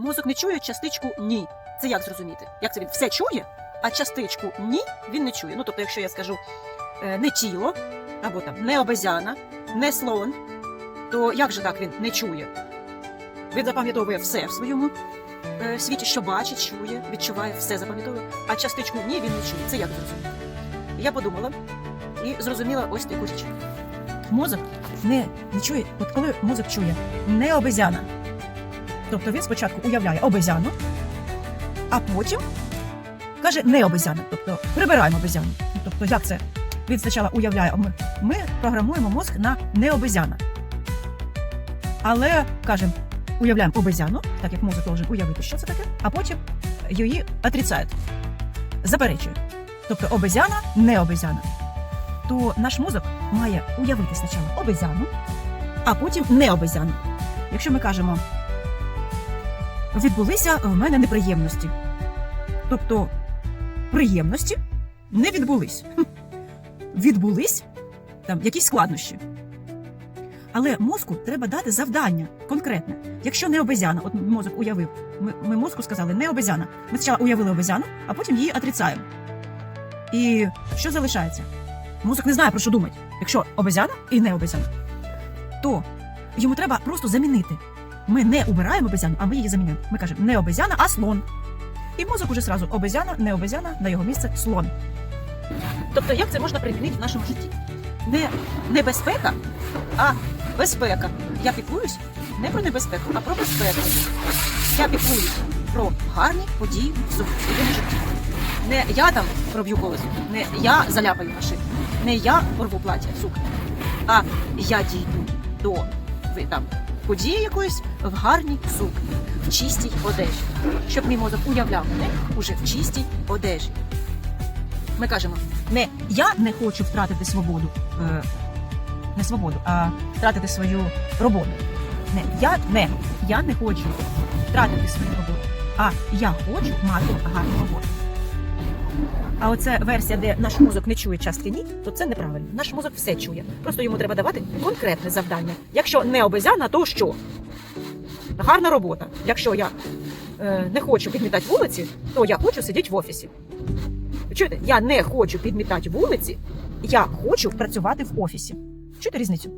Мозок не чує частичку ні. Це як зрозуміти? Як це він все чує, а частичку ні він не чує. Ну тобто, якщо я скажу е, не тіло, або там не обезяна, не слон, то як же так він не чує? Він запам'ятовує все в своєму е, світі, що бачить, чує, відчуває, все запам'ятовує, а частичку ні він не чує. Це як зрозуміти? Я подумала і зрозуміла ось таку річ. Мозок не, не чує, от коли мозок чує не обезяна. Тобто він спочатку уявляє обезяну, а потім каже не обезяна. Тобто прибираємо обезяну. Ну, Тобто, як це? Він спочатку уявляє, ми, ми програмуємо мозк на не обезяна. Але кажемо, уявляємо обезяну, так як мозок должен уявити, що це таке, а потім її отрицає, заперечує. Тобто обезяна, не обезяна. То наш мозок має уявити спочатку обезяну, а потім не обезяну. Якщо ми кажемо, відбулися в мене неприємності. Тобто приємності не відбулись. Відбулись там якісь складнощі. Але мозку треба дати завдання конкретне. Якщо не обезяна, от мозок уявив, ми, ми мозку сказали не обезяна. Ми спочатку уявили обезяну, а потім її отрицаємо. І що залишається? Мозок не знає про що думати. Якщо обезяна і не обезяна, то йому треба просто замінити. Ми не убираємо обезяну, а ми її замінюємо. Ми кажемо не обезяна, а слон. І мозок уже зразу обезяна, не обезяна, на його місце слон. Тобто, як це можна примінити в нашому житті? Не небезпека, а безпека. Я піклуюсь не про небезпеку, а про безпеку. Я піклуюсь про гарні події в своєму житті. Не я там проб'ю колесо, не я заляпаю машину, не я порву плаття сукню, а я дійду до ви там події якоїсь в гарній сукні, в чистій одежі, щоб мій мозок уявляв мене уже в чистій одежі. Ми кажемо, не я не хочу втратити свободу, е, не свободу, а втратити свою роботу. Не я не я не хочу втратити свою роботу, а я хочу мати гарну роботу. А оце версія, де наш мозок не чує частки ні, то це неправильно. Наш мозок все чує. Просто йому треба давати конкретне завдання. Якщо не обезяна, то що? Гарна робота. Якщо я е, не хочу підмітати вулиці, то я хочу сидіти в офісі. Чуєте? Я не хочу підмітати вулиці, я хочу працювати в офісі. Чуєте різницю?